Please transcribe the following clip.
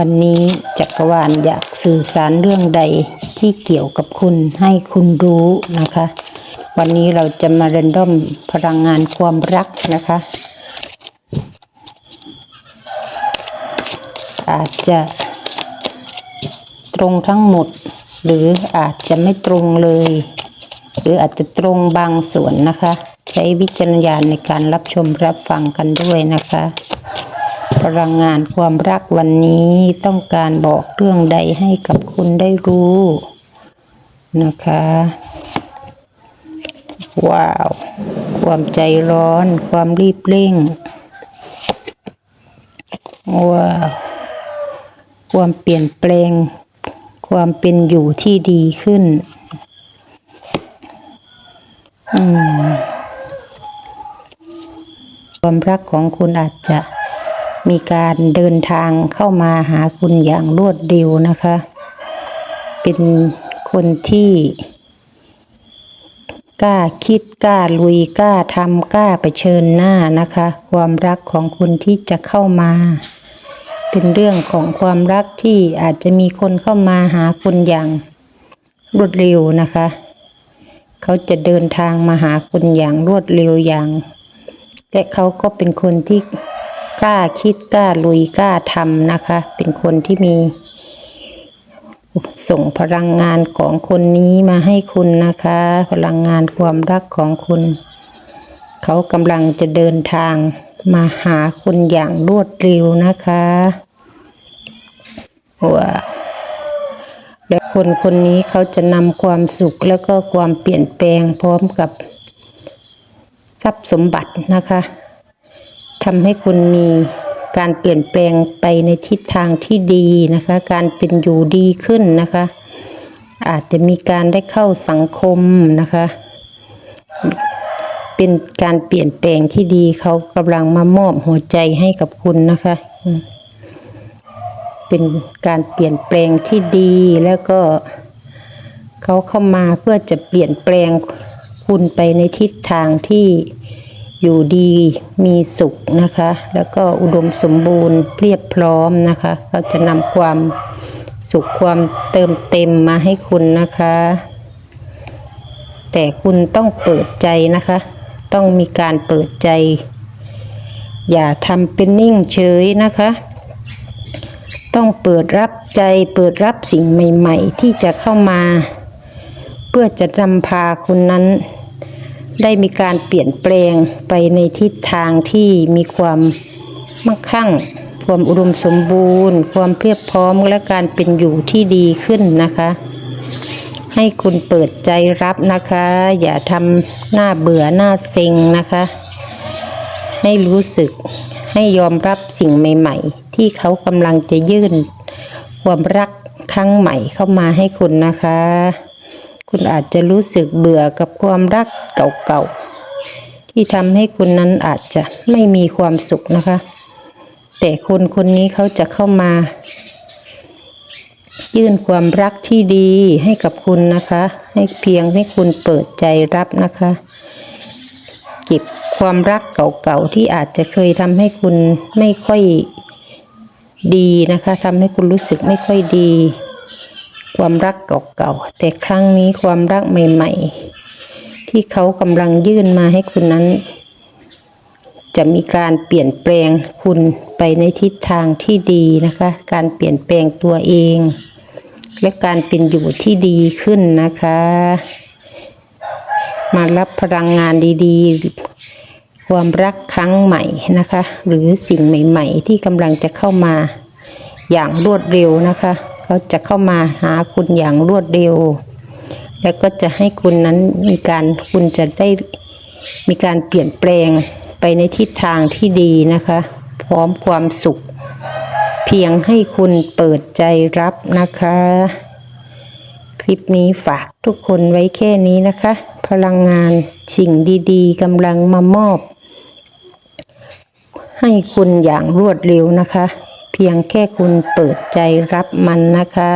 วันนี้จักรวาลอยากสื่อสารเรื่องใดที่เกี่ยวกับคุณให้คุณรู้นะคะ วันนี้เราจะมาเรนดอมพลังงานความรักนะคะ อาจจะตรงทั้งหมด หรืออาจจะไม่ตรงเลย หรืออาจจะตรงบางส่วนนะคะ ใช้วิจารณญาณในการรับชมรับฟังกันด้วยนะคะ ลังงานความรักวันนี้ต้องการบอกเรื่องใดให้กับคุณได้รู้ นะคะ ว้าว ความใจร้อน ความรีบเร่ง ว้าว ความเปลี่ยนแปลง ความเป็นอยู่ที่ดีขึ้น อืมความรักของคุณอาจจะ มีการเดินทางเข้ามาหาคุณอย่างรวดเร็วนะคะ เป็นคนที่กล้าคิดกล้าลุยกล้าทำกล้าไปเชิญหน้านะคะ ความรักของคุณที่จะเข้ามา เป็นเรื่องของความรักที่อาจจะมีคนเข้ามาหาคุณอย่างรวดเร็วนะคะ เขาจะเดินทางมาหาคุณอย่างรวดเร็วอย่างและเขาก็เป็นคนที่ กล้าคิดกล้าลุยกล้าทำนะคะ เป็นคนที่มี ส่งพลังงานของคนนี้มาให้คุณนะคะ พลังงานความรักของคุณ เขากำลังจะเดินทางมาหาคุณอย่างรวดเร็วนะคะว้าและคนคนนี้เขาจะนำความสุขแล้วก็ความเปลี่ยนแปลงพร้อมกับทรัพย์สมบัตินะคะ ทำให้คุณมีการเปลี่ยนแปลงไปในทิศทางที่ดีนะคะ การเป็นอยู่ดีขึ้นนะคะ อาจจะมีการได้เข้าสังคมนะคะ เป็นการเปลี่ยนแปลงที่ดีเขากำลังมามอบหัวใจให้กับคุณนะคะ เป็นการเปลี่ยนแปลงที่ดีแล้วก็เขาเข้ามาเพื่อจะเปลี่ยนแปลงคุณไปในทิศทางที่ อยู่ดีมีสุขนะคะ แล้วก็อุดมสมบูรณ์เพียบพร้อมนะคะเขาจะนำความสุขความเติมเต็มมาให้คุณนะคะ แต่คุณต้องเปิดใจนะคะ ต้องมีการเปิดใจ อย่าทำเป็นนิ่งเฉยนะคะ ต้องเปิดรับใจเปิดรับสิ่งใหม่ ๆ ที่จะเข้ามา เพื่อจะนำพาคุณนั้น ได้มีการเปลี่ยนแปลงไปในทิศทางที่มีความมั่งคั่ง ความอุดมสมบูรณ์ ความเพียบพร้อมและการเป็นอยู่ที่ดีขึ้นนะคะ ให้คุณเปิดใจรับนะคะ อย่าทำหน้าเบื่อหน้าเซ็งนะคะ ให้รู้สึกให้ยอมรับสิ่งใหม่ ๆ ที่เขากำลังจะยื่น ความรักครั้งใหม่เข้ามาให้คุณนะคะ คุณอาจจะรู้สึกเบื่อกับความรักเก่าๆ ที่ทำให้คุณนั้นอาจจะไม่มีความสุขนะคะ แต่คนคนนี้เขาจะเข้ามา ยื่นความรักที่ดีให้กับคุณนะคะ ให้เพียงให้คุณเปิดใจรับนะคะเก็บความรักเก่าๆที่อาจจะเคยทำให้คุณไม่ค่อยดีนะคะทำให้คุณรู้สึกไม่ค่อยดี ความรักเก่าๆ แต่ครั้งนี้ความรักใหม่ ๆ ที่เขากำลังยื่นมาให้คุณนั้น จะมีการเปลี่ยนแปลงคุณไปในทิศทางที่ดีนะคะ การเปลี่ยนแปลงตัวเอง และการเป็นอยู่ที่ดีขึ้นนะคะ มารับพลังงานดีๆ ความรักครั้งใหม่นะคะ หรือสิ่งใหม่ ๆ ที่กำลังจะเข้ามาอย่างรวดเร็วนะคะ เขาจะเข้ามาหาคุณอย่างรวดเร็ว แล้วก็จะให้คุณนั้นมีการคุณจะได้มีการเปลี่ยนแปลงไปในทิศทางที่ดีนะคะ พร้อมความสุข เพียงให้คุณเปิดใจรับนะคะ คลิปนี้ฝากทุกคนไว้แค่นี้นะคะ พลังงานสิ่งดีๆกำลังมามอบ ให้คุณอย่างรวดเร็วนะคะ พียงแค่คุณเปิดใจรับมันนะคะ